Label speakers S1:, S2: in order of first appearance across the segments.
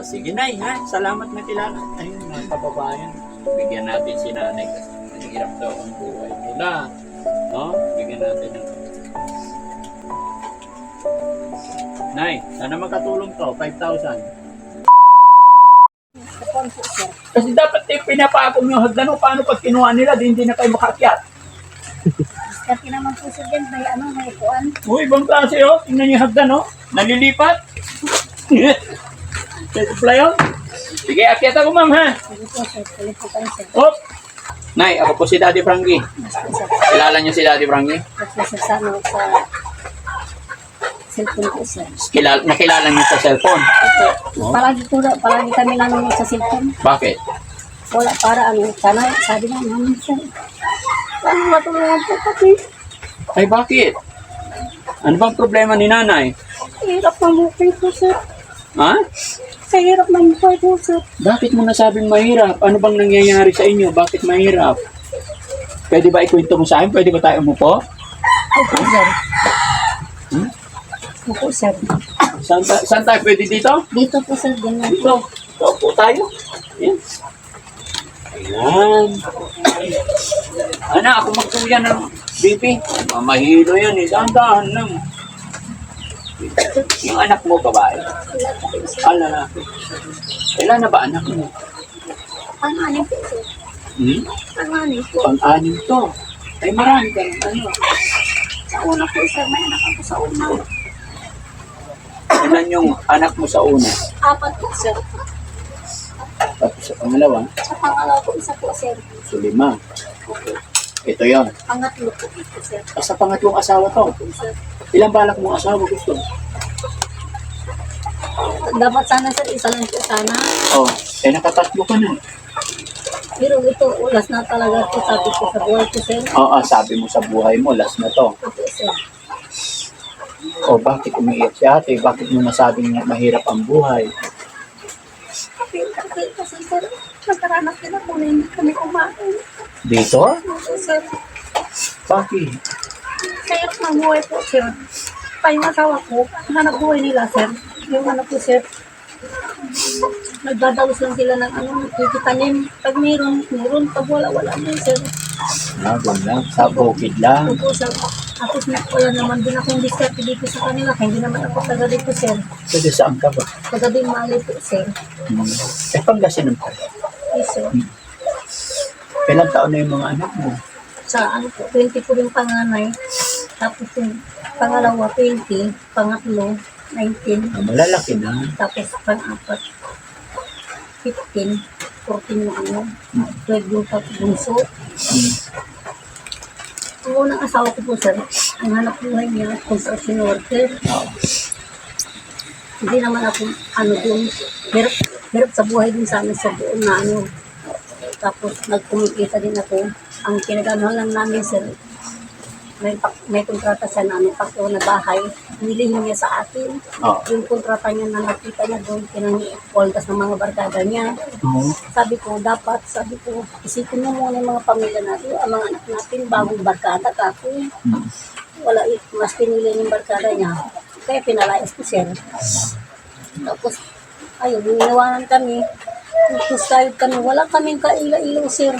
S1: Oh, sige nay, ha? Salamat na kilala. Ayun, mga kababayan. Bigyan natin si nanay kasi mahirap daw ang buhay nila. No? Bigyan natin ng... Nay, sana makatulong to, 5,000. Kasi dapat eh, pinapakong yung hagdan mo. Paano pag kinuha nila, di hindi na kayo makakyat?
S2: Kasi naman po sir dyan, may ano, may kuan.
S1: Oh, ibang klase oh. Tingnan niyo yung hagdan oh. Nalilipat. Ito pala yun. Sige, akyat ako ma'am ha.
S2: Sige po sir, kayo sir.
S1: Hop. Nay, ako po si Daddy Frankie. Kilala niyo si Daddy Frankie?
S2: Kasi sir sa ano, sa cellphone po sir.
S1: Kilala, nakilala niyo sa cellphone. Oh.
S2: Palagi po, palagi kami nanonood sa cellphone.
S1: Bakit?
S2: Wala para ano, sana, sabi nga namin sir. Ano matulungan po kami?
S1: Ay, bakit? Ano bang problema ni nanay?
S2: Hirap na mukhay po sir.
S1: Ha?
S2: Sa hirap na mukhay po sir.
S1: Bakit mo nasabing mahirap? Ano bang nangyayari sa inyo? Bakit mahirap? Pwede ba ikwento mo sa akin? Pwede ba tayo umupo?
S2: Opo sir.
S1: Hmm?
S2: Opo sir.
S1: Saan, ta- saan tayo? Pwede dito?
S2: Dito po sir, ganyan.
S1: Dito. Dito po tayo. Ayan. Ayan. Anak, ako magkuya ng BP. Mamahilo yan eh. Dahan-dahan lang. Yung anak mo, babae. Ah, lalaki. Kailan na ba anak mo?
S2: Panganin po sir.
S1: Hmm?
S2: Panganin po.
S1: Pang-anim to. Ay, marami ka ng ano.
S2: Sa una po sir, may anak ako sa una.
S1: Ilan yung anak mo sa una?
S2: Apat po sir.
S1: Tapos sa pangalawa,
S2: Sa pangalawa po, isa po sir.
S1: so lima. Ito yon.
S2: Pangatlo po ito sir.
S1: Ah, Sa pangatlong asawa to.
S2: Sir.
S1: Ilang balak mong asawa gusto?
S2: Dapat sana sir, isa lang po sana.
S1: Oh, eh nakatatlo ka na.
S2: Pero ito, ulas na talaga po sabi ko sa buhay ko sir.
S1: Oo, ah, sabi mo sa buhay mo, last na to.
S2: Opo sir.
S1: O bakit umiiyak si ate? Bakit mo nasabing mahirap ang buhay?
S2: Kasi, kasi, kasi sir, nagkaranas din ako na hindi kami kumain.
S1: Dito?
S2: Opo sir.
S1: Bakit?
S2: Kaya ng buhay po sir. Pa yung asawa ko, hanap buhay nila sir. Yung ano po sir, nagdadalos lang sila ng ano, nagtitanim. Pag meron, meron. Pag wala, wala na sir.
S1: Ah, lang. Sa bukid lang.
S2: Opo sir. Tapos na, wala naman din akong diskarte dito sa kanila. Kaya hindi naman ako taga dito sir.
S1: Pwede saan ka ba?
S2: Taga din mali po sir.
S1: Hmm. Eh, Pangasinan ka.
S2: Yes sir.
S1: Kailan taon na yung mga anak mo?
S2: Sa ano po, 20 po yung panganay. Tapos yung pangalawa, 20. Pangatlo, 19.
S1: Ah, malalaki na.
S2: Tapos pang-apat, 15. 14 yung ano. 12 yung pagbunso.
S1: Hmm.
S2: Ang unang asawa ko po, sir, ang hanap buhay niya, construction worker.
S1: Oo.
S2: Hindi naman ako, ano dun, hirap, hirap sa buhay din sa amin sa buong na ano. Tapos nagkumikita din ako. Ang pinaganohan lang namin, sir, may, may kontrata siya na ano, pakto na bahay. Nilihin niya sa atin.
S1: Oo.
S2: Yung kontrata niya na nakita niya doon, pinang-poldas ng mga barkada niya.
S1: Oo.
S2: Sabi ko, dapat, sabi ko, isipin mo muna yung mga pamilya natin, ang mga anak natin, bagong barkada ka ako.
S1: Hmm.
S2: Wala, eh, mas pinili yung barkada niya. Kaya pinalayas ko siya. Tapos, ayun, niniwanan kami. Kahit kami, wala kaming kaila-ilaw, sir.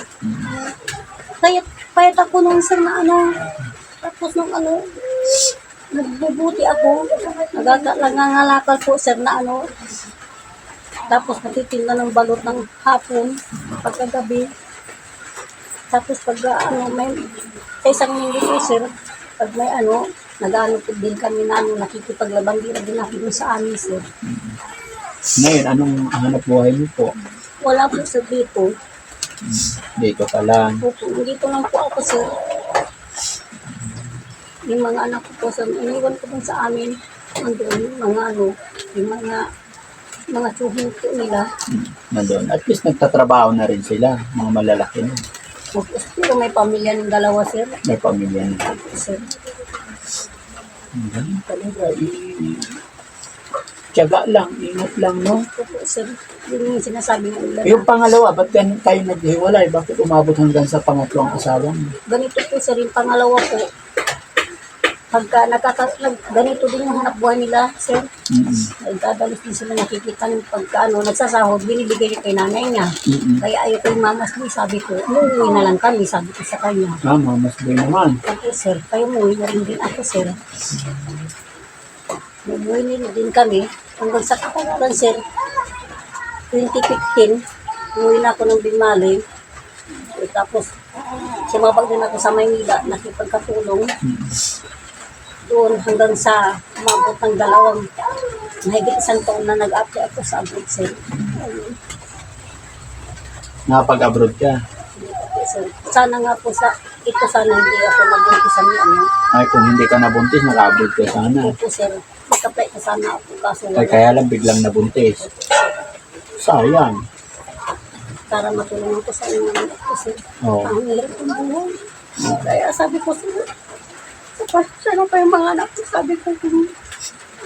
S2: Kaya, kahit ako nung sir na ano, tapos nung ano, nagbubuti ako, nagaga, nangangalakal po, sir, na ano, tapos natitinda ng balot ng hapon, pagkagabi. Tapos pag ano, may sa isang linggo po, sir, pag may ano, nag-ano po din kami na ano, nakikipaglabandira din ako dun sa amin, sir.
S1: Ngayon, anong hanap buhay mo po?
S2: Wala po sa dito.
S1: Dito ka lang.
S2: Opo, dito lang po ako, sir. Yung mga anak ko po, sa iniwan ko dun sa amin, andun, yung mga ano, yung mga mga tsuhin po nila.
S1: Nandun. At least nagtatrabaho na rin sila. Mga malalaki na.
S2: Opo, pero may pamilya ng dalawa, sir.
S1: May pamilya na.
S2: Opo, sir.
S1: Ang galing talaga. I- Tiyaga lang, ingat lang, no?
S2: Sir. Yun yung sinasabi ng nila.
S1: Yung pangalawa, ba't gan kayo naghiwalay? Bakit umabot hanggang sa pangatlong asawa mo?
S2: Ganito po, sir, yung pangalawa po. Pagka nakaka, nag, ganito din yung hanap buhay nila, sir.
S1: Mm-mm.
S2: Nagdadalos din sila nakikita ng pagka ano, nagsasahod, binibigay niya kay nanay niya.
S1: Mm-mm.
S2: Kaya ayaw yung mamas mo, sabi ko, umuwi na lang kami, sabi ko sa kanya.
S1: Tama, mas boy naman.
S2: Ako, sir, kayo umuwi na rin din ako, sir. Umuwi na din kami. Hanggang sa katagalan, sir, 2015, umuwi na ako ng Bimali. Tapos, sumabag din ako sa Maynila, nakipagkatulong. Doon hanggang sa umabot ng dalawang mahigit isang taon na nag-apply ako sa abroad, sir. Ayun.
S1: Nakapag-abroad ka.
S2: Sir, sana nga po sa, ito sana hindi ako nabuntis sa ano.
S1: Ay, kung hindi ka nabuntis, naka-abroad ka sana.
S2: Opo, sir. Magkapay ka sana ako kaso
S1: Ay,
S2: wala.
S1: kaya lang biglang nabuntis. Sayang.
S2: Para matulungan ko sa inyo naman ako, sir.
S1: Oo.
S2: Ang hirap ng buhay. Kaya sabi ko, sir, sa pasya na pa yung mga anak ko. Sabi ko, kung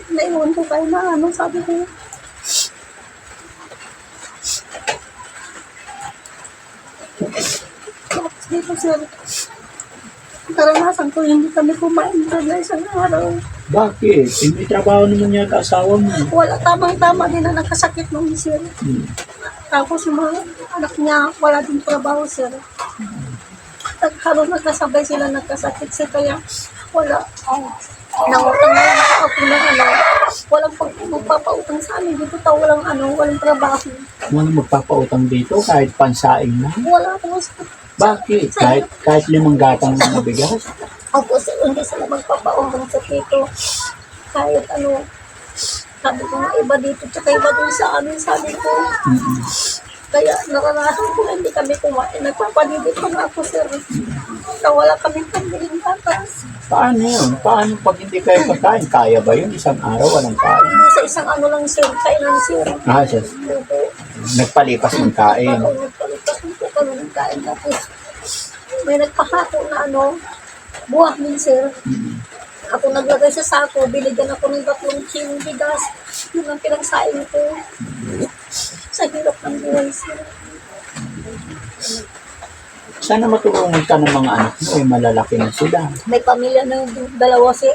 S2: naiwan ko kayo na ano, sabi ko, Tapos dito, sir, karanasan ko, hindi kami kumain sa isang araw.
S1: Bakit? May trabaho naman yata asawa mo.
S2: Wala, tamang-tama din na nakasakit nung sir.
S1: Hmm.
S2: Tapos yung mga anak niya, wala din trabaho, sir. Nagkaroon nagkasabay sila nagkasakit, sir. Kaya wala. Nangutang na lang ako ng ano. Walang pag magpapautang sa amin. Dito ta walang ano, walang trabaho.
S1: Walang magpapautang dito kahit pansaing na.
S2: Wala po.
S1: Bakit? Kahit, kahit limang gatang na mabigas?
S2: Opo, sir, hindi sila magpapautang sa tito. Kahit ano, sabi ko nga iba dito, tsaka iba dun sa amin, sabi ko.
S1: Mm-mm.
S2: Kaya naranasan ko hindi kami kumain. Nagpapanibig pa nga ako, sir. Na wala kami pambiling patas.
S1: Paano yun? Paano pag hindi kayo kakain? Kaya ba yun? Isang araw walang kain?
S2: Hindi sa isang ano lang, sir. Kailan, sir.
S1: Ah, siya,
S2: Opo.
S1: nagpalipas ng kain.
S2: Ako, nagpalipas mo po kami ng kain. Tapos, may nagpahako na ano, buwak din, sir. Ako naglagay sa sako, binigyan ako ng tatlong kilong bigas. Yun ang pinagsain ko. Sa hirap ng buhay, sir.
S1: Sana matulungan ka ng mga anak mo, eh, malalaki na sila.
S2: May pamilya na yung dalawa, sir.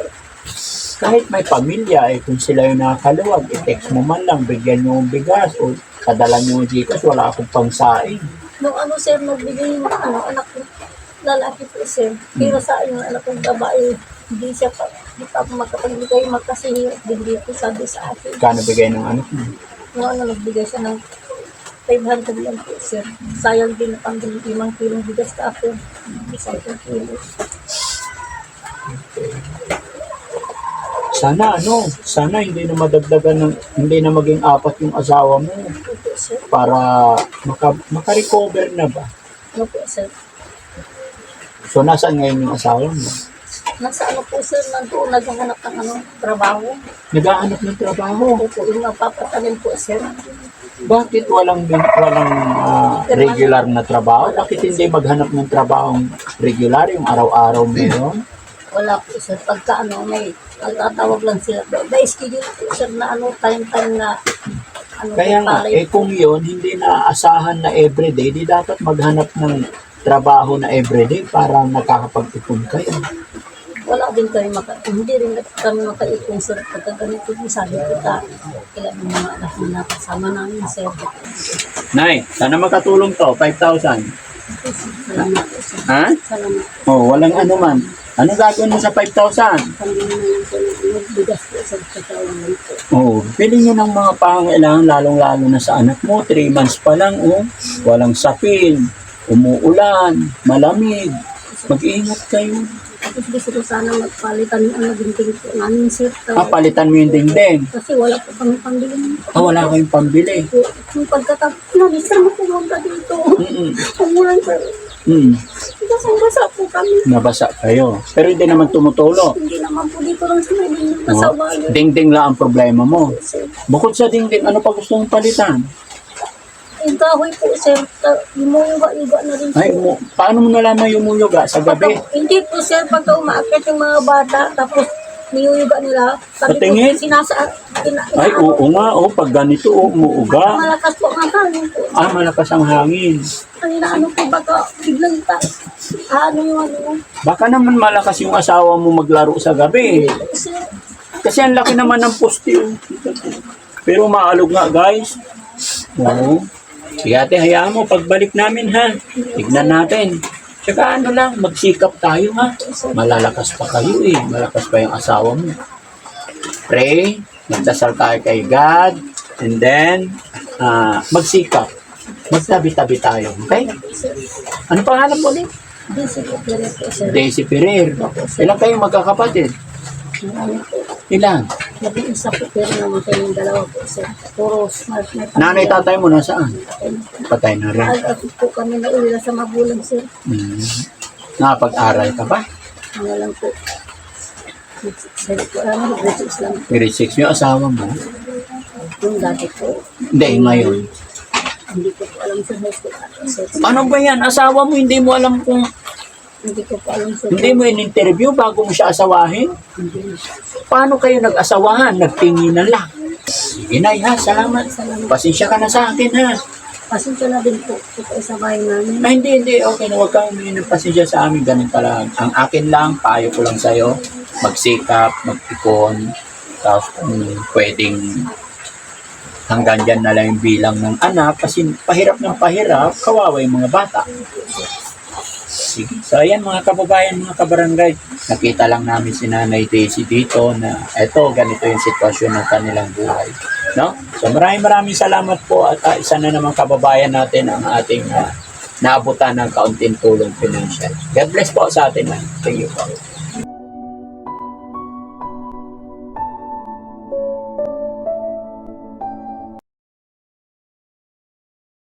S1: Kahit may pamilya, eh, kung sila yung nakakaluwag, i-text mo man lang, bigyan nyo yung bigas, o padala nyo yung Gcash, wala akong pangsaing.
S2: Nung ano, sir, nagbigay yung ano, anak ko, lalaki po, sir. Pero sa yung anak kong babae, hindi siya pa, hindi pa ako makapagbigay, magkasingit din dito, sabi sa akin.
S1: Kano bigay ng anak mo?
S2: Nung ano, nagbigay siya ng 500 lang po, sir. Sayang din na pang limang kilong bigas ka ako. Isang kilo.
S1: Sana ano, sana hindi na madagdagan ng, hindi na maging apat yung asawa mo
S2: Ano po, sir?
S1: para maka, maka-recover na ba?
S2: Ano po, sir?
S1: So, nasaan ngayon yung asawa mo?
S2: Nasa ano po, sir, nandoon naghahanap ng ano, trabaho.
S1: Naghahanap ng trabaho.
S2: Opo, yung napapatalim po, sir.
S1: Bakit walang walang ah, regular na trabaho? Bakit hindi maghanap ng trabaho regular, yung araw-araw meron?
S2: Wala po, sir. Pagka ano, may nagtatawag lang sila. May schedule po, sir, na ano, time-time na ano,
S1: Kaya nga, eh kung yun, hindi na asahan na everyday, di dapat maghanap ng trabaho na everyday para nakakapag-ipon kayo.
S2: Wala din kami maka, hindi rin kami makaipon sir pagka ganito din sabi ko ta kailan ng mga anak na nakasama namin sir
S1: Nay, sana makatulong to, 5,000.
S2: salamat po sir
S1: Ha?
S2: salamat
S1: Oh, walang ano man. Ano gagawin mo sa 5,000?
S2: pambili na lang po ng ano, bigas po sa lang po
S1: Oh, pili nyo ng mga pangailangan, lalong-lalo na sa anak mo. 3 months pa lang, oh. Walang sapin, umuulan, malamig. Mag-iingat kayo.
S2: Tapos gusto ko sana magpalitan ng ano dingding po namin sir
S1: Ah, palitan mo yung dingding.
S2: kasi wala po kami pambili
S1: Ah, wala kayong pambili.
S2: po yung pagkatapos na sir mapumunta dito
S1: Mm-mm.
S2: umulan sir
S1: Mm,
S2: basang basa po kami
S1: nabasa kayo. Pero hindi naman tumutulo.
S2: hindi naman po dito lang sila hindi
S1: Oh,
S2: yun
S1: dingding lang ang problema mo.
S2: sir
S1: Bukod sa dingding, ano pa gusto mong palitan?
S2: Yung kahoy po, sir, ta- yumuga-iga na rin po.
S1: Ay, mo, paano mo nalaman yung muyuga sa gabi?
S2: Pagka- hindi po, sir, pagka umaakyat yung mga bata, tapos niyuyuga nila. Sabi
S1: Patingin?
S2: ko, sinasa... Ina,
S1: Ay, oo nga, oh, pag ganito, oh, umuuga.
S2: Malakas po ang hangin po.
S1: Ah, malakas ang hangin.
S2: Ang inaano ko, baka biglang ta. Ano yung ano,
S1: Baka naman malakas yung asawa mo maglaro sa gabi.
S2: sir.
S1: Kasi ang laki naman ng poste. oh. Pero maalog nga guys. Oo. Sige ate, hayaan mo. Pagbalik namin ha. Tignan natin. Tsaka ano lang, magsikap tayo ha. Malalakas pa kayo eh. Malakas pa yung asawa mo. Pray. Magdasal tayo kay God. And then, ah, magsikap. Magtabi-tabi tayo. Okay? Ano pangalan mo ulit?
S2: Po, sir.
S1: Daisy Ferrer. Ilan kayong magkakapatid? Ilan?
S2: Labing isa po, pero namatay yung dalawa po, sir. Puro smart na
S1: Nanay, tatay mo nasaan? Patay na rin.
S2: Al-afit po kami na uwi sa magulang, sir.
S1: Hmm. Nakapag-aral ka ba?
S2: Ano lang po. Ano, grade six lang.
S1: Grade 6 yung asawa mo?
S2: Yung dati po.
S1: Hindi, ngayon.
S2: Hindi ko po alam sa high school.
S1: Ano ba yan? Asawa mo, hindi mo alam kung...
S2: Hindi ko po alam, sir.
S1: Hindi mo in-interview bago mo siya asawahin?
S2: Hindi.
S1: Paano kayo nag-asawahan? Nagtinginan lang. Sige, Nay, ha? Salamat. Pasensya ka na sa akin, ha?
S2: Pasensya na din po. Sa bahay namin.
S1: Ay, hindi, hindi. Okay na, huwag kang humingi ng pasensya sa amin. Ganun pala. Ang akin lang, payo ko lang sa'yo, magsikap, mag-ipon, tapos kung pwedeng hanggang dyan na lang yung bilang ng anak kasi pahirap ng pahirap, kawawa yung mga bata. Sige. So, ayan mga kababayan, mga kabarangay. Nakita lang namin si Nanay Daisy dito na eto, ganito yung sitwasyon ng kanilang buhay. No? So, maraming maraming salamat po at ah, isa na naman kababayan natin ang ating ah, naabutan ng kaunting tulong financial. God bless po sa atin. ah. Thank you po.